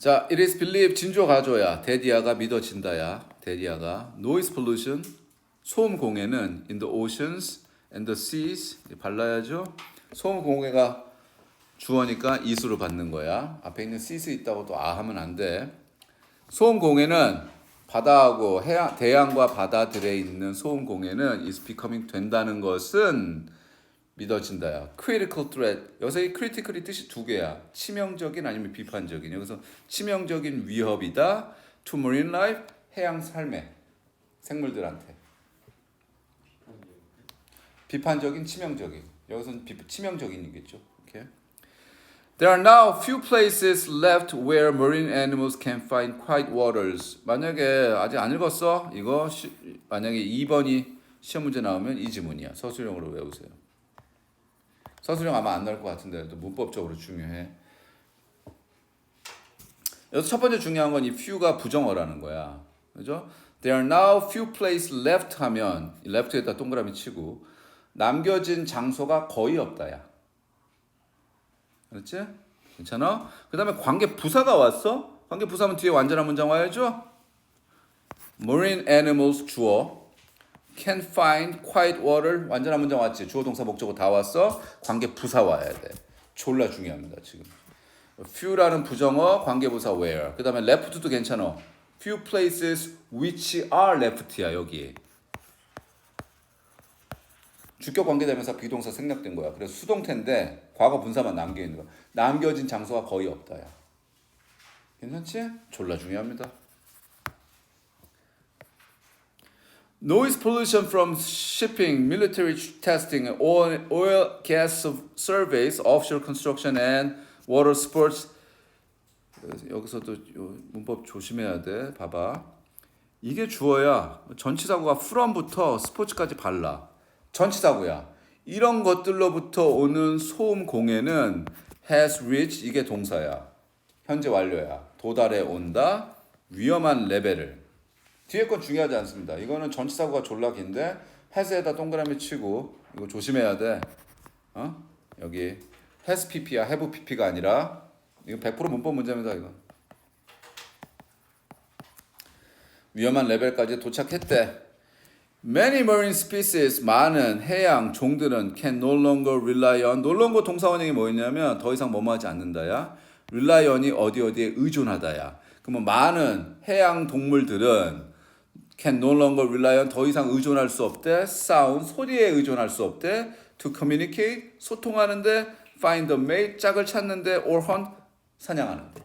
자, it is believed 진조 가조야. 데디아가 믿어진다야. 데디아가 noise pollution 소음 공해는 in the oceans and the seas 발라야죠. 소음 공해가 주어니까 이수로 받는 거야. 앞에 있는 seas 있다고 또 아 하면 안 돼. 소음 공해는 바다하고 해양, 대양과 바다들에 있는 소음 공해는 is becoming 된다는 것은 믿어진다야. critical threat. 여기서 이 critical이 뜻이 두 개야. 치명적인 아니면 비판적인. 여기서 치명적인 위협이다. to marine life. 해양 삶에 생물들한테. 비판적인 치명적인. 여기서는 비, 치명적인이겠죠. 오케이. There are now few places left where marine animals can find quiet waters. 만약에 아직 안 읽었어? 이거 시, 만약에 2번이 시험 문제 나오면 이 지문이야. 서술형으로 외우세요. 서술형 아마 안 나올 것 같은데 또 문법적으로 중요해. 여기서 첫 번째 중요한 건 이 few가 부정어라는 거야. 그죠? There are now few places left 하면 이 left에다 동그라미 치고 남겨진 장소가 거의 없다야. 그렇지? 괜찮아? 그 다음에 관계 부사가 왔어? 관계 부사면 뒤에 완전한 문장 와야죠? Marine animals 주어 can find quiet water 완전한 문장 왔지? 주어 동사 목적어 다 왔어? 관계 부사 와야 돼. 졸라 중요합니다 지금. few라는 부정어 관계 부사 where 그 다음에 left도 괜찮아. few places which are left야 여기. 주격 관계대명사 비동사 생략된 거야. 그래서 수동태인데 과거 분사만 남겨 있는 거야. 남겨진 장소가 거의 없다야. 괜찮지? 졸라 중요합니다. Noise pollution from shipping, military testing, oil, oil gas surveys, offshore construction and water sports. 여기서도 요 문법 조심해야 돼. 봐봐. 이게 주어야 전치사구가 from부터 스포츠까지 발라. 전치사구야. 이런 것들로부터 오는 소음 공해는 has reached 이게 동사야. 현재 완료야. 도달해 온다. 위험한 레벨을. 뒤에 건 중요하지 않습니다. 이거는 전치사구가 졸라 긴데 has에다 동그라미 치고 이거 조심해야 돼. 어? 여기 has pp야. have pp가 아니라 이거 100% 문법 문제입니다. 이거. 위험한 레벨까지 도착했대. Many marine species 많은 해양 종들은 can no longer rely on no longer 동사 원형이 뭐였냐면 더 이상 뭐뭐 하지 않는다야. rely on이 어디 어디에 의존하다야. 그러면 많은 해양 동물들은 can no longer rely on 더 이상 의존할 수 없대. sound 소리에 의존할 수 없대. to communicate 소통하는데 find a mate 짝을 찾는데 or hunt 사냥하는데.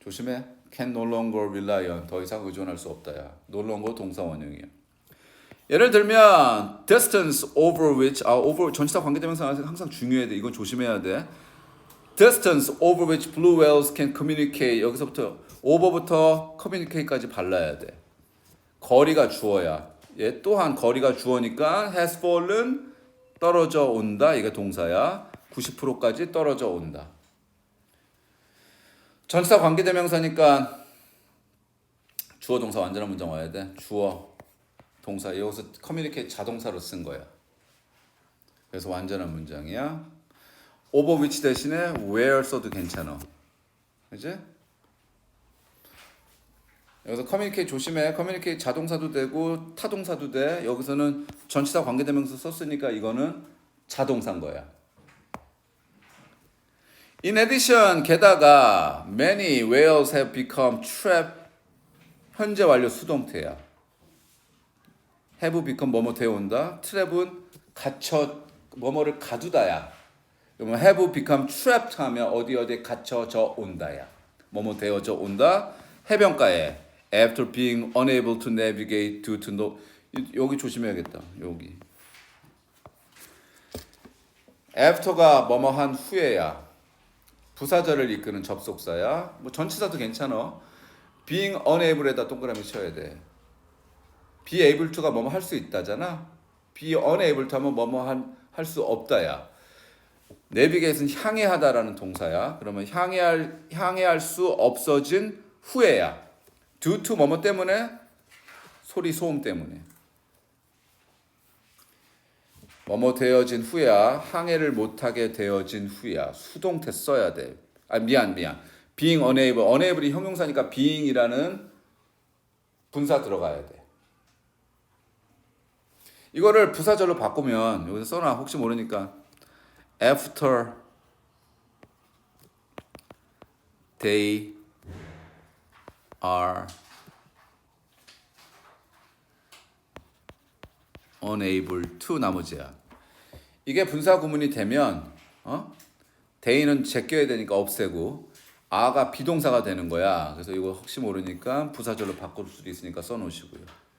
조심해. can no longer rely on 더 이상 의존할 수 없다야. no longer 동사 원형이야. 예를 들면 distance over which 아 over 전치사 관계대명사 항상 중요해야 돼. 이건 조심해야 돼. Distance over which blue whales can communicate 여기서부터 over부터 communicate까지 발라야 돼. 거리가 주어야. 얘 또한 거리가 주어니까 has fallen 떨어져 온다. 이게 동사야. 90%까지 떨어져 온다. 전치사 관계대명사니까 주어 동사 완전한 문장 와야 돼. 주어 동사 여기서 커뮤니케이트 자동사로 쓴 거야. 그래서 완전한 문장이야. Over which 대신에 where 써도 괜찮아. 그지? 여기서 커뮤니케이트 조심해. 커뮤니케이트 자동사도 되고 타동사도 돼. 여기서는 전치사 관계대명사 썼으니까 이거는 자동사인 거야. In addition, 게다가 many whales have become trapped. 현재 완료 수동태야. have become 뭐뭐 되어 온다. trap은 갇혀 뭐뭐를 가두다야. 그러면 have become trapped 하면 어디 어디 갇혀져 온다야. 뭐뭐 되어져 온다. 해변가에 after being unable to navigate due to no 여기 조심해야겠다. 여기. after가 뭐뭐 한 후에야. 부사절을 이끄는 접속사야. 뭐 전치사도 괜찮아. being unable에다 동그라미 쳐야 돼. be able to가 뭐뭐 할 수 있다잖아. be unable to 하면 뭐뭐 할수 없다야. 내비게이트는 향해 하다라는 동사야. 그러면 향해할 향해할 수 없어진 후에야. due to 뭐뭐 때문에 소리 소음 때문에. 뭐뭐 되어진 후야 항해를 못하게 되어진 후야 수동태 써야 돼. 아 미안 미안. being unable unable이 형용사니까 being이라는 분사 들어가야 돼. 이거를 부사절로 바꾸면 여기서 써놔 혹시 모르니까 after they are unable to 나머지야. 이게 분사 구문이 되면 어? they는 제껴야 되니까 없애고 a가 비동사가 되는 거야. 그래서 이거 혹시 모르니까 부사절로 바꿀 수도 있으니까 써 놓으시고요.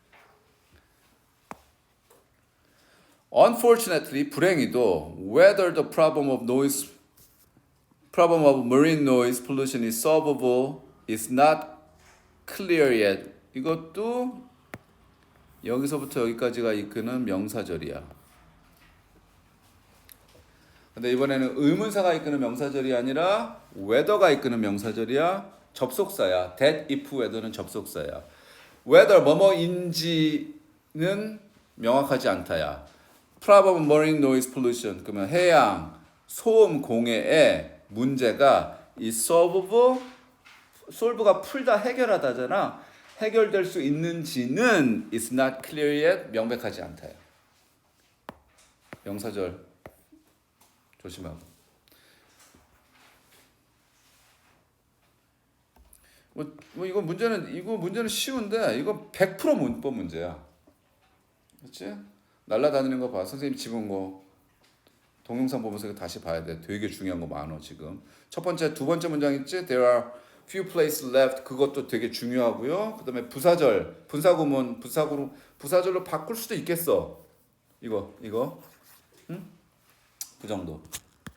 Unfortunately, 불행히도 whether the problem of noise problem of marine noise pollution is solvable is not clear yet. 이것도 여기서부터 여기까지가 이끄는 명사절이야. 근데 이번에는 의문사가 이끄는 명사절이 아니라 whether가 이끄는 명사절이야. 접속사야. that if whether는 접속사야. whether 뭐뭐인지는 명확하지 않다야. Problem marine noise pollution 그러면 해양 소음 공해의 문제가 is solvable solve가 풀다 해결하다잖아. 해결될 수 있는지는 is not clear yet 명백하지 않다요. 명사절 조심하고. 뭐, 뭐 이거 문제는 이거 문제는 쉬운데 이거 100% 문법 문제야. 그렇지? 날라다니는 거 봐. 선생님 지금 뭐 동영상 보면서 다시 봐야 돼. 되게 중요한 거 많어 지금. 첫 번째, 두 번째 문장 있지? There are few places left. 그것도 되게 중요하고요. 그다음에 부사절, 분사구문, 부사구문, 부사절로 바꿀 수도 있겠어. 이거, 이거, 응? 그 정도.